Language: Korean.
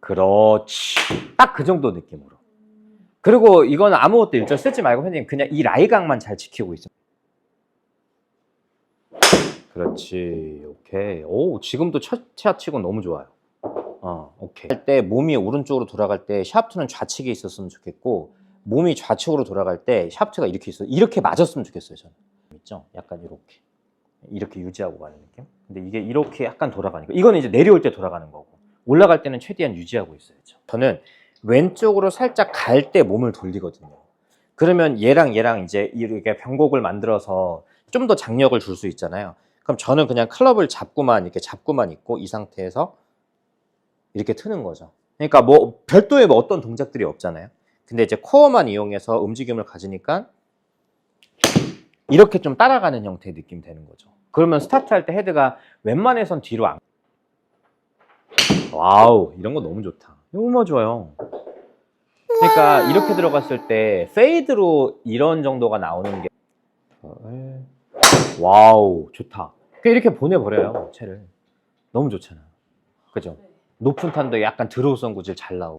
그렇지. 딱 그 정도 느낌으로. 그리고 이건 아무것도 일절 쓰지 말고 선생님 그냥 이 라이각만 잘 지키고 있어. 그렇지. 오케이. 오, 지금도 첫 차치고 너무 좋아요. 어, 오케이. 할 때 몸이 오른쪽으로 돌아갈 때 샤프트는 좌측에 있었으면 좋겠고 몸이 좌측으로 돌아갈 때 샤프트가 이렇게 있어. 이렇게 맞았으면 좋겠어요, 저는. 있죠? 약간 이렇게. 이렇게 유지하고 가는 느낌. 근데 이게 이렇게 약간 돌아가니까 이거는 이제 내려올 때 돌아가는 거고 올라갈 때는 최대한 유지하고 있어야죠. 저는 왼쪽으로 살짝 갈 때 몸을 돌리거든요. 그러면 얘랑 얘랑 이제 이렇게 변곡을 만들어서 좀 더 장력을 줄 수 있잖아요. 그럼 저는 그냥 클럽을 잡고만 이렇게 잡고만 있고 이 상태에서 이렇게 트는 거죠. 그러니까 뭐 별도의 뭐 어떤 동작들이 없잖아요. 근데 이제 코어만 이용해서 움직임을 가지니까 이렇게 좀 따라가는 형태의 느낌 되는 거죠. 그러면 스타트 할 때 헤드가 웬만해선 뒤로 안. 와우, 이런 거 너무 좋다. 얼마나 좋아요. 그러니까 이렇게 들어갔을 때 페이드로 이런 정도가 나오는 게 와우, 좋다. 그냥 이렇게 보내버려요, 채를. 너무 좋잖아. 그죠? 높은 탄도 약간 드로우 선 구질 잘 나오고.